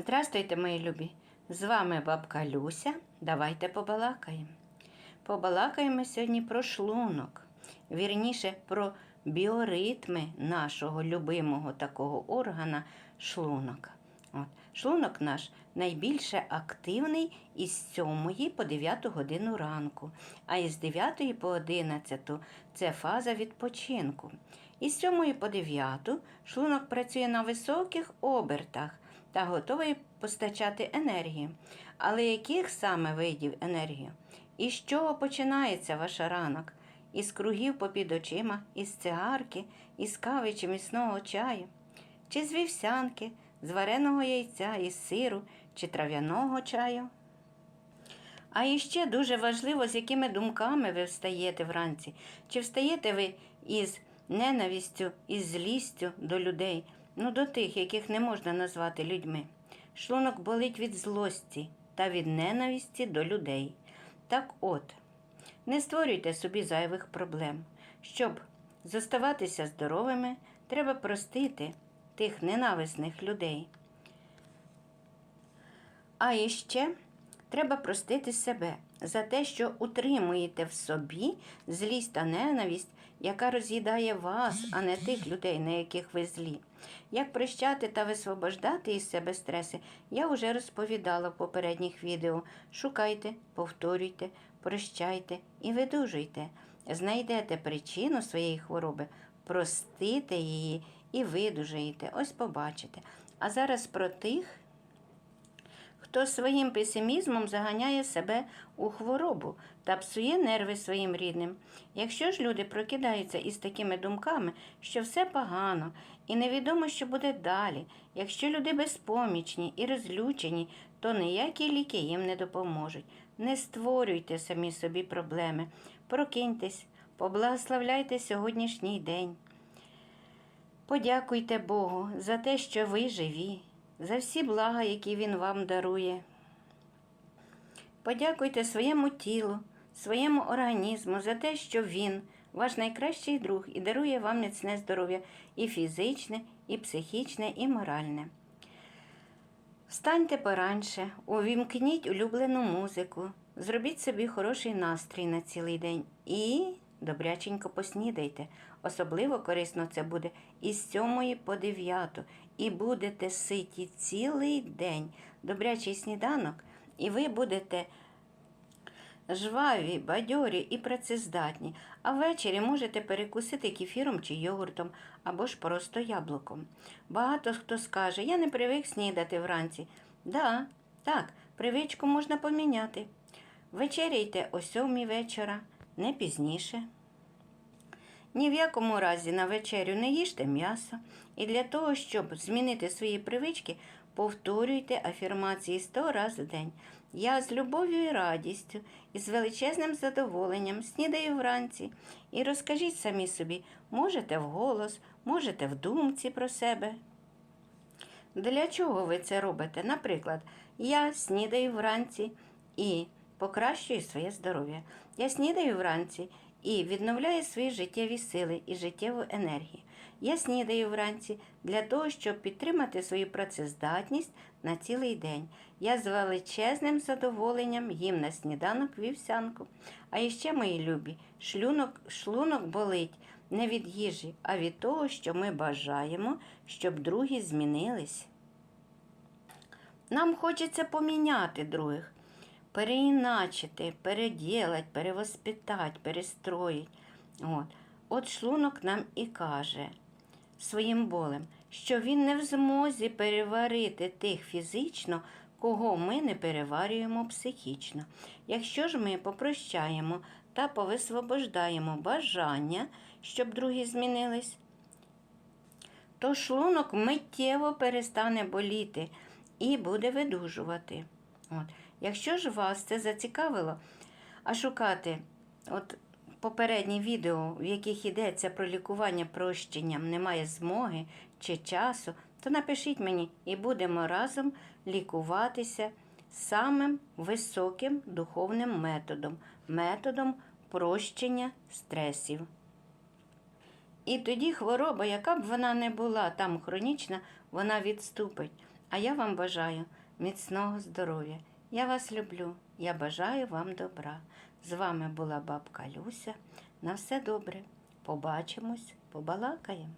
Здравствуйте, мої любі! З вами бабка Люся. Давайте побалакаємо. Побалакаємо сьогодні про шлунок, вірніше про біоритми нашого любимого такого органа шлунок. От. Шлунок наш найбільше активний із 7 по 9 годину ранку, а із 9 по 11 це фаза відпочинку. Із 7 по 9 шлунок працює на високих обертах та готовий постачати енергію. Але яких саме видів енергію? І з чого починається ваш ранок? Із кругів попід очима, із цигарки, із кави чи міцного чаю? Чи з вівсянки, з вареного яйця, із сиру чи трав'яного чаю? А іще дуже важливо, з якими думками ви встаєте вранці. Чи встаєте ви із ненавистю, із злістю до людей, ну до тих, яких не можна назвати людьми. Шлунок болить від злості та від ненависті до людей. Так от, не створюйте собі зайвих проблем. Щоб зоставатися здоровими, треба простити тих ненависних людей. А іще треба простити себе за те, що утримуєте в собі злість та ненависть, яка роз'їдає вас, а не тих людей, на яких ви злі. Як прощати та висвобождати із себе стреси, я вже розповідала в попередніх відео. Шукайте, повторюйте, прощайте і видужуйте. Знайдете причину своєї хвороби, простите її і видужаєте. Ось побачите. А зараз про тих, хто своїм песимізмом заганяє себе у хворобу та псує нерви своїм рідним. Якщо ж люди прокидаються із такими думками, що все погано і невідомо, що буде далі, якщо люди безпомічні і розлючені, то ніякі ліки їм не допоможуть. Не створюйте самі собі проблеми, прокиньтесь, поблагословляйте сьогоднішній день. Подякуйте Богу за те, що ви живі, за всі блага, які Він вам дарує. Подякуйте своєму тілу, своєму організму за те, що Він, ваш найкращий друг, і дарує вам міцне здоров'я і фізичне, і психічне, і моральне. Встаньте поранше, увімкніть улюблену музику, зробіть собі хороший настрій на цілий день і добряченько поснідайте. Особливо корисно це буде із 7 по 9 і будете ситі цілий день. Добрячий сніданок, і ви будете жваві, бадьорі і працездатні, а ввечері можете перекусити кефіром чи йогуртом або ж просто яблуком. Багато хто скаже, я не привик снідати вранці. Да, так, привичку можна поміняти. Вечеряйте о сьомій вечора, не пізніше. Ні в якому разі на вечерю не їжте м'ясо, і для того, щоб змінити свої привички, повторюйте афірмації сто разів в день. Я з любов'ю і радістю і з величезним задоволенням снідаю вранці. І розкажіть самі собі, можете вголос, можете в думці про себе. Для чого ви це робите? Наприклад, я снідаю вранці і покращую своє здоров'я. Я снідаю вранці і відновляю свої життєві сили і життєву енергію. Я снідаю вранці для того, щоб підтримати свою працездатність на цілий день. Я з величезним задоволенням їм на сніданок вівсянку. А іще, мої любі, шлунок, шлунок болить не від їжі, а від того, що ми бажаємо, щоб другі змінились. Нам хочеться поміняти других, переіначити, переділати, перевоспитати, перестроїти. От. От шлунок нам і каже своїм болем, що він не в змозі переварити тих фізично, кого ми не переварюємо психічно. Якщо ж ми попрощаємо та повисвобождаємо бажання, щоб другі змінились, то шлунок миттєво перестане боліти і буде видужувати. От. Якщо ж вас це зацікавило, а шукати от попередні відео, в яких йдеться про лікування прощенням, немає змоги чи часу, то напишіть мені і будемо разом лікуватися самим високим духовним методом методом прощення стресів. І тоді хвороба, яка б вона не була там хронічна, вона відступить. А я вам бажаю міцного здоров'я. Я вас люблю. Я бажаю вам добра. З вами була бабка Люся. На все добре. Побачимось, побалакаємо.